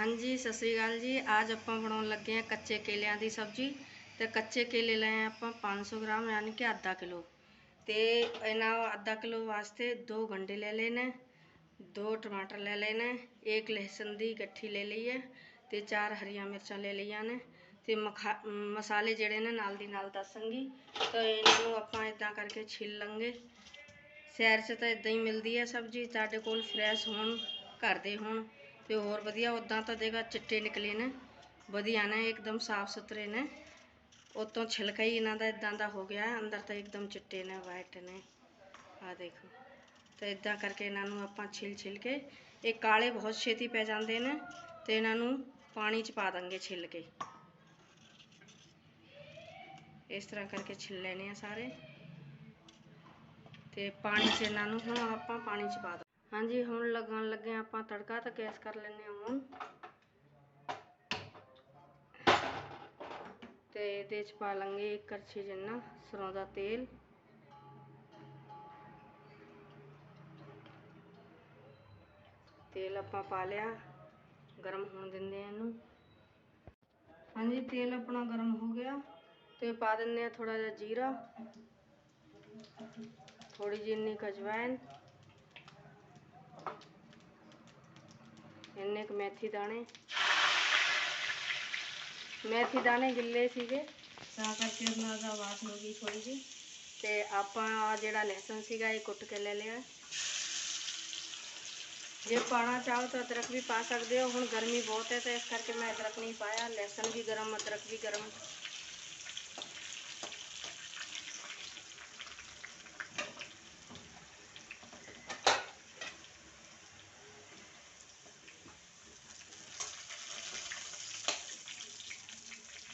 ਹਾਂਜੀ ਸਤਿ ਸ੍ਰੀ ਅਕਾਲ ਜੀ ਅੱਜ ਆਪਾਂ ਬਣਾਉਣ ਲੱਗੇ ਆ ਕੱਚੇ ਕੇਲਿਆਂ ਦੀ ਸਬਜ਼ੀ ਤੇ ਕੱਚੇ ਕੇਲੇ ਲਏ ਆ ਆਪਾਂ 500 ਗ੍ਰਾਮ ਯਾਨੀ ਕਿ ਅੱਧਾ ਕਿਲੋ ਤੇ ਇਹਨਾਂ ਅੱਧਾ ਕਿਲੋ ਵਾਸਤੇ ਦੋ ਗੰਡੇ ਲੈ ਲੈਣੇ ਦੋ ਟਮਾਟਰ ਲੈ ਲੈਣੇ ਇੱਕ ਲਹਸਨ ਦੀ ਗੱਠੀ ਲੈ ਲਈ ਹੈ ਤੇ ਚਾਰ ਹਰੀਆਂ ਮਿਰਚਾਂ ਲੈ ਲਈਆਂ ਨੇ ਤੇ ਮਖਾ ਮਸਾਲੇ ਜਿਹੜੇ ਨੇ ਨਾਲ ਦੀ ਨਾਲ ਦੱਸਾਂਗੀ ਤਾਂ ਇਹਨਾਂ ਨੂੰ ਆਪਾਂ ਇਦਾਂ ਕਰਕੇ ਛਿੱਲ ਲਾਂਗੇ ਸ਼ਹਿਰ 'ਚ ਤਾਂ ਇਦਾਂ ਹੀ ਮਿਲਦੀ ਹੈ ਸਬਜ਼ੀ ਤੁਹਾਡੇ ਕੋਲ ਫਰੈਸ਼ ਹੋਣ ਘਰ ਦੇ ਹੋਣ ਤੇ ਹੋਰ ਵਧੀਆ ਉਦਾਂ ਤਾਂ ਦੇਖਾ ਚਿੱਟੇ ਨਿਕਲੇ ਨੇ ਵਧੀਆ ਨੇ ਇੱਕਦਮ ਸਾਫ ਸੁਥਰੇ ਨੇ ਉਤੋਂ ਛਿਲਕਾ ਹੀ ਇਹਨਾਂ ਦਾ ਇਦਾਂ ਦਾ ਹੋ ਗਿਆ ਅੰਦਰ ਤਾਂ ਇੱਕਦਮ ਚਿੱਟੇ ਨੇ ਵਾਈਟ ਨੇ ਆ ਦੇਖੋ ਤੇ ਇਦਾਂ ਕਰਕੇ ਇਹਨਾਂ ਨੂੰ ਆਪਾਂ ਛਿਲ ਛਿਲ ਕੇ ਇਹ ਕਾਲੇ ਬਹੁਤ ਛੇਤੀ ਪੈ ਜਾਂਦੇ ਨੇ ਤੇ ਇਹਨਾਂ ਨੂੰ ਪਾਣੀ 'ਚ ਪਾ ਦਾਂਗੇ ਛਿਲ ਕੇ ਇਸ ਤਰ੍ਹਾਂ ਕਰਕੇ ਛਿਲ ਲੈਣੇ ਆ ਸਾਰੇ ਤੇ ਪਾਣੀ 'ਚ ਇਹਨਾਂ ਨੂੰ ਹੁਣ ਆਪਾਂ ਪਾਣੀ 'ਚ ਪਾ हाँ जी हम लगान लगे आप तड़का तो गैस कर लेने हूँ तो ये पा लेंगे एक करछी जिन्ना सरों का तेल। तेल आप पा लिया, गर्म होने हाँ जी, तेल अपना गर्म हो गया तो पा दें थोड़ा जा जीरा, थोड़ी जी इन्नी अजवाइन ਥੋੜੀ ਜਿਹੀ ਇੰਨੀ ਕੁ ਅਜਵਾਇਣ ਇੰਨੇ ਕੁ ਮੇਥੀ ਦਾਣੇ ਮੇਥੀ ਦਾਣੇ ਗਿੱਲੇ ਸੀਗੇ ਤਾਂ ਕਰਕੇ ਉਹਨਾਂ ਦਾ ਆਵਾਜ਼ ਹੋ ਗਈ ਥੋੜੀ ਜਿਹੀ ਤੇ ਆਪਾਂ ਆਹ ਜਿਹੜਾ ਲਹਿਸਨ ਸੀਗਾ ਇਹ ਕੁੱਟ ਕੇ ਲੈ ਲਿਆ ਜੇ ਪਾਣਾ ਚਾਹੋ ਤਾਂ ਅਦਰਕ ਵੀ ਪਾ ਸਕਦੇ ਹੋ ਹੁਣ ਗਰਮੀ ਬਹੁਤ ਹੈ ਤਾਂ ਇਸ ਕਰਕੇ ਮੈਂ ਅਦਰਕ ਨਹੀਂ ਪਾਇਆ ਲਹਿਸਨ ਵੀ ਗਰਮ ਅਦਰਕ ਵੀ ਗਰਮ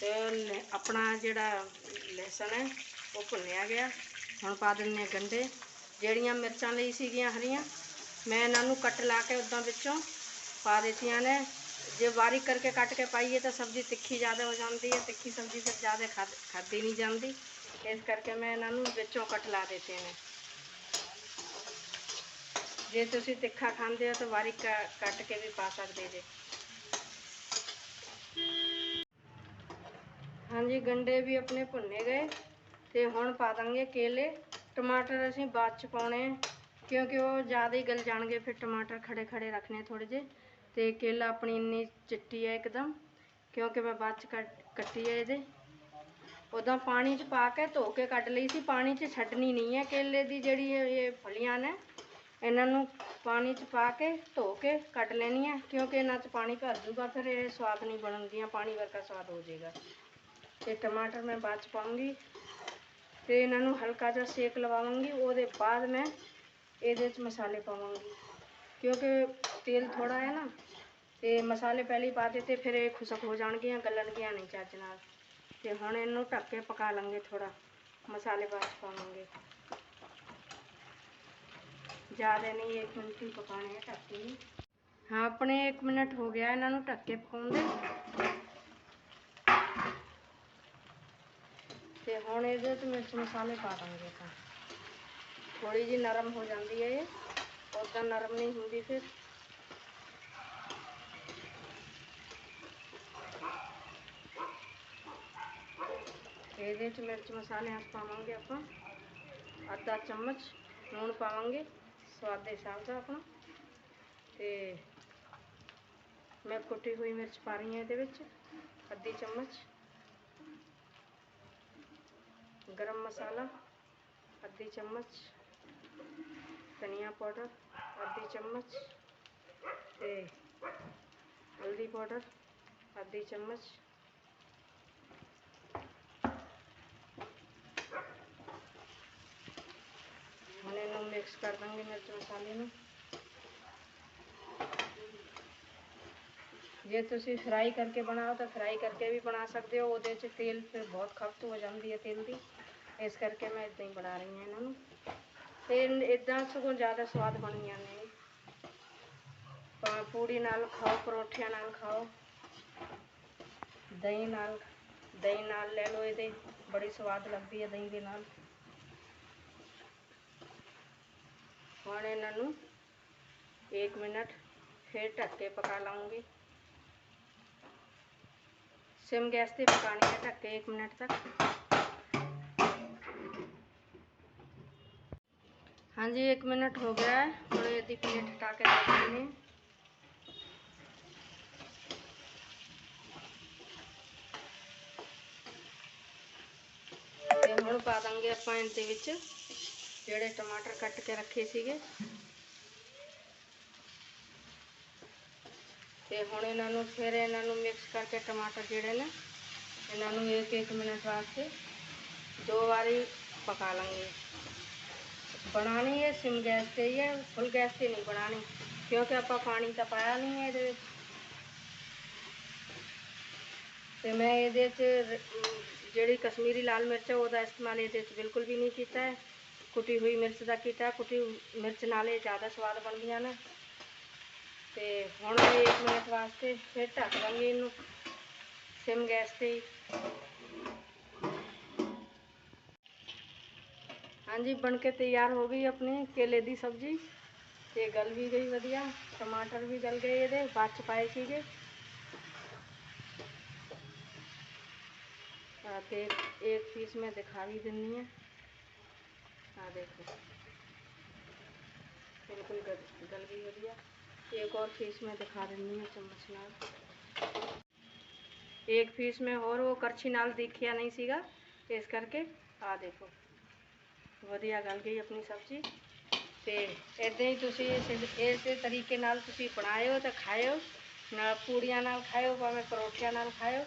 ਤੇ ਲ- ਆਪਣਾ ਜਿਹੜਾ ਲਹਿਸਨ ਹੈ ਉਹ ਭੁੰਨਿਆ ਗਿਆ ਹੁਣ ਪਾ ਦਿੰਦੇ ਹਾਂ ਗੰਢੇ ਜਿਹੜੀਆਂ ਮਿਰਚਾਂ ਲਈ ਸੀਗੀਆਂ ਹਰੀਆਂ ਮੈਂ ਇਹਨਾਂ ਨੂੰ ਕੱਟ ਲਾ ਕੇ ਉਦਾਂ ਵਿੱਚੋਂ ਪਾ ਦਿੱਤੀਆਂ ਨੇ ਜੇ ਬਾਰੀਕ ਕਰਕੇ ਕੱਟ ਕੇ ਪਾਈਏ ਤਾਂ ਸਬਜ਼ੀ ਤਿੱਖੀ ਜ਼ਿਆਦਾ ਹੋ ਜਾਂਦੀ ਹੈ ਤਿੱਖੀ ਸਬਜ਼ੀ ਫਿਰ ਜ਼ਿਆਦਾ ਖਾਦ ਖਾਦੀ ਨਹੀਂ ਜਾਂਦੀ ਇਸ ਕਰਕੇ ਮੈਂ ਇਹਨਾਂ ਨੂੰ ਵਿੱਚੋਂ ਕੱਟ ਲਾ ਦਿੱਤੇ ਨੇ ਜੇ ਤੁਸੀਂ ਤਿੱਖਾ ਖਾਂਦੇ ਹੋ ਤਾਂ ਬਾਰੀਕ ਕ- ਕੱਟ ਕੇ ਵੀ ਪਾ ਸਕਦੇ ਜੇ ਹਾਂਜੀ, ਗੰਡੇ ਵੀ ਆਪਣੇ ਭੁੰਨੇ ਗਏ ਤੇ ਹੁਣ ਪਾ ਦਾਂਗੇ ਕੇਲੇ। ਟਮਾਟਰ ਅਸੀਂ ਬਾਅਦ ਚ ਪਾਉਣੇ ਕਿਉਂਕਿ ਉਹ ਜ਼ਿਆਦਾ ਹੀ ਗਲ ਜਾਣਗੇ, ਫਿਰ ਟਮਾਟਰ ਖੜੇ ਖੜੇ ਰੱਖਣੇ ਥੋੜੇ ਜਿਹੇ। ਤੇ ਕੇਲਾ ਆਪਣੀ ਇੰਨੀ ਚਿੱਟੀ ਹੈ ਇੱਕਦਮ, ਕਿਉਂਕਿ ਮੈਂ ਬਾਅਦ ਚ ਕੱਟ- ਕੱਟੀ ਹੈ ਇਹਦੇ। ਉਦਾਂ ਪਾਣੀ ਚ ਪਾ ਕੇ ਧੋ ਕੇ ਕੱਢ ਲਈ ਸੀ, ਪਾਣੀ ਚ ਛੱਡਣੀ ਨਹੀਂ ਹੈ ਕੇਲੇ ਦੀ ਜਿਹੜੀ ਇਹ ਫਲੀਆਂ ਨੇ, ਇਹਨਾਂ ਨੂੰ ਪਾਣੀ ਚ ਪਾ ਕੇ ਧੋ ਕੇ ਕੱਢ ਲੈਣੀ ਹੈ ਕਿਉਂਕਿ ਇਹਨਾਂ ਚ ਪਾਣੀ ਭਰ ਜੂਗਾ, ਫਿਰ ਇਹ ਸਵਾਦ ਨਹੀਂ ਬਣਨਗੀਆਂ, ਪਾਣੀ ਵਰਗਾ ਸਵਾਦ ਹੋ ਜਾਏਗਾ। ਤੇ ਟਮਾਟਰ ਮੈਂ ਬਾਅਦ ਚ ਪਾਉਂਗੀ ਤੇ ਇਹਨਾਂ ਨੂੰ ਹਲਕਾ ਜਿਹਾ ਸੇਕ ਲਵਾਵਾਂਗੀ ਉਹਦੇ ਬਾਅਦ ਮੈਂ ਇਹਦੇ ਚ ਮਸਾਲੇ ਪਾਵਾਂਗੀ ਕਿਉਂਕਿ ਤੇਲ ਥੋੜਾ ਹੈ ਨਾ ਤੇ ਮਸਾਲੇ ਪਹਿਲੇ ਹੀ ਪਾ ਦਿੱਤੇ ਫਿਰ ਇਹ ਖੁਸ਼ਕ ਹੋ ਜਾਣਗੀਆਂ ਗਲਣਗੀਆਂ ਨਹੀਂ ਚੱਜ ਨਾਲ ਤੇ ਹੁਣ ਇਹਨੂੰ ਢੱਕ ਕੇ ਪਕਾ ਲਾਂਗੇ ਥੋੜਾ ਮਸਾਲੇ ਬਾਅਦ 'ਚ ਪਾਵਾਂਗੇ ਜ਼ਿਆਦਾ ਨਹੀਂ 1 ਮਿੰਟ ਹੀ ਪਕਾਣੇ ਹੈ ਢੱਕ ਕੇ ਹੀ। ਹਾਂ ਆਪਣੇ 1 ਮਿੰਟ ਹੋ ਗਿਆ ਇਹਨਾਂ ਨੂੰ ਢੱਕ तो हूँ दे तो मैं मसाले पा देंगे दूँगी थोड़ी जी नरम हो जाती है ये उतना नरम नहीं होंगी फिर। ये मिर्च मसाले हम पावे आप। अद्धा चम्मच लून पावे स्वाद के हिसाब से अपना तो मैं कुटी हुई मिर्च पा रही हाँ ये अद्धी चम्मच। गरम मसाला, आधी चम्मच धनिया पाउडर, आधी चम्मच हल्दी पाउडर, आधी चम्मच हमने इन मिक्स कर देंगे मिर्च मसाले में। ਜੇ ਤੁਸੀਂ ਫਰਾਈ ਕਰਕੇ ਬਣਾਓ ਤਾਂ ਫਰਾਈ ਕਰਕੇ ਵੀ ਬਣਾ ਸਕਦੇ ਹੋ, ਉਹਦੇ 'ਚ ਤੇਲ ਫਿਰ ਬਹੁਤ ਖਪਤ ਹੋ ਜਾਂਦੀ ਹੈ ਤੇਲ ਦੀ। ਇਸ ਕਰਕੇ ਮੈਂ ਇਦਾਂ ਹੀ ਬਣਾ ਰਹੀ ਹਾਂ ਇਹਨਾਂ ਨੂੰ। ਤੇ ਇਦਾਂ ਸਗੋਂ ਜ਼ਿਆਦਾ ਸਵਾਦ ਬਣੀਆਂ ਨੇ। ਭਾਵੇਂ ਪੂੜੀ ਨਾਲ ਖਾਓ, ਪਰੌਠਿਆਂ ਨਾਲ ਖਾਓ। ਦਹੀਂ ਨਾਲ ਦਹੀਂ ਨਾਲ ਲੈ ਲਓ ਇਹਦੇ, ਬੜੀ ਸਵਾਦ ਲੱਗਦੀ ਹੈ ਦਹੀਂ ਦੇ ਨਾਲ। ਹੁਣ ਇਹਨਾਂ ਨੂੰ 1 ਮਿੰਟ ਫਿਰ ਢੱਕ ਕੇ ਪਕਾ ਲਾਂਗੇ। ਸਿਮ ਗੈਸ ਤੇ ਪਕਾਣੀ ਹੈ ਢੱਕ ਕੇ 1 ਮਿੰਟ ਤੱਕ ਹਾਂਜੀ 1 ਮਿੰਟ ਹੋ ਗਿਆ ਹੈ ਹੁਣ ਇਹਦੀ ਪਲੇਟ ਹਟਾ ਕੇ ਰੱਖ ਦਿੰਦੇ ਹਾਂ ਤੇ ਹੁਣ ਪਾ ਦਾਂਗੇ ਆਪਾਂ ਇਹਦੇ ਵਿੱਚ ਜਿਹੜੇ ਟਮਾਟਰ ਕੱਟ ਕੇ ਰੱਖੇ ਸੀਗੇ ਤੇ ਹੁਣ ਇਹਨਾਂ ਨੂੰ ਫਿਰ ਇਹਨਾਂ ਨੂੰ ਮਿਕਸ ਕਰਕੇ ਟਮਾਟਰ ਜਿਹੜੇ ਨੇ ਇਹਨਾਂ ਨੂੰ ਇੱਕ ਇੱਕ ਮਿੰਟ ਵਾਸਤੇ ਦੋ ਵਾਰੀ ਪਕਾ ਲਾਂਗੇ ਬਣਾਣੀ ਹੈ ਸਿਮ ਗੈਸ ਤੇ ਹੀ ਹੈ ਫੁੱਲ ਗੈਸ ਤੇ ਨਹੀਂ ਬਣਾਣੀ ਕਿਉਂਕਿ ਆਪਾਂ ਪਾਣੀ ਤਾਂ ਪਾਇਆ ਨਹੀਂ ਹੈ ਇਹਦੇ ਵਿੱਚ ਤੇ ਮੈਂ ਇਹਦੇ 'ਚ ਰ- ਅਮ ਜਿਹੜੀ ਕਸ਼ਮੀਰੀ ਲਾਲ ਮਿਰਚ ਹੈ ਉਹਦਾ ਇਸਤੇਮਾਲ ਇਹਦੇ 'ਚ ਬਿਲਕੁਲ ਵੀ ਨਹੀਂ ਕੀਤਾ ਹੈ ਕੁੱਟੀ ਹੋਈ ਮਿਰਚ ਦਾ ਕੀਤਾ ਕੁੱਟੀ ਹੋਈ ਮਿਰਚ तो हम एक मिनट वास्ते फिर ढक देंगे इन सिम गैस से ही हाँ जी बन के तैयार हो गई अपनी केले की सब्ज़ी तो गल भी गई वजिया टमाटर भी गल गए ये बच पाए थे फिर एक पीस मैं दिखा भी दिनी है देखो बिल्कुल गल गई वजिया एक और पीस में दिखा ਦਿੰਨੀ ਹਾਂ ਚਮਚ ਨਾਲ ਇੱਕ ਪੀਸ ਮੈਂ ਹੋਰ ਉਹ ਕਰਛੀ ਨਾਲ ਦੇਖਿਆ ਨਹੀਂ ਸੀਗਾ ਇਸ ਕਰਕੇ ਆ ਦੇਖੋ ਵਧੀਆ ਗਲ ਗਈ ਆਪਣੀ ਸਬਜ਼ੀ ਤੇ ਇਦਾਂ ਹੀ ਤੁਸੀਂ ਇਸ ਇਸੇ ਤਰੀਕੇ ਨਾਲ ਤੁਸੀਂ ਬਣਾਇਓ ਤੇ ਖਾਇਓ ਨਾਲ ਪੂੜੀਆਂ ਨਾਲ ਖਾਇਓ ਭਾਵੇਂ ਪਰੌਠਿਆਂ ਨਾਲ ਖਾਇਓ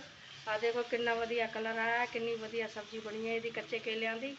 ਆ ਦੇਖੋ ਕਿੰਨਾ ਵਧੀਆ ਕਲਰ ਆਇਆ ਕਿੰਨੀ ਵਧੀਆ ਸਬਜ਼ੀ ਬਣੀ ਹੈ ਇਹਦੀ ਕੱਚੇ ਕੇਲਿਆਂ ਦੀ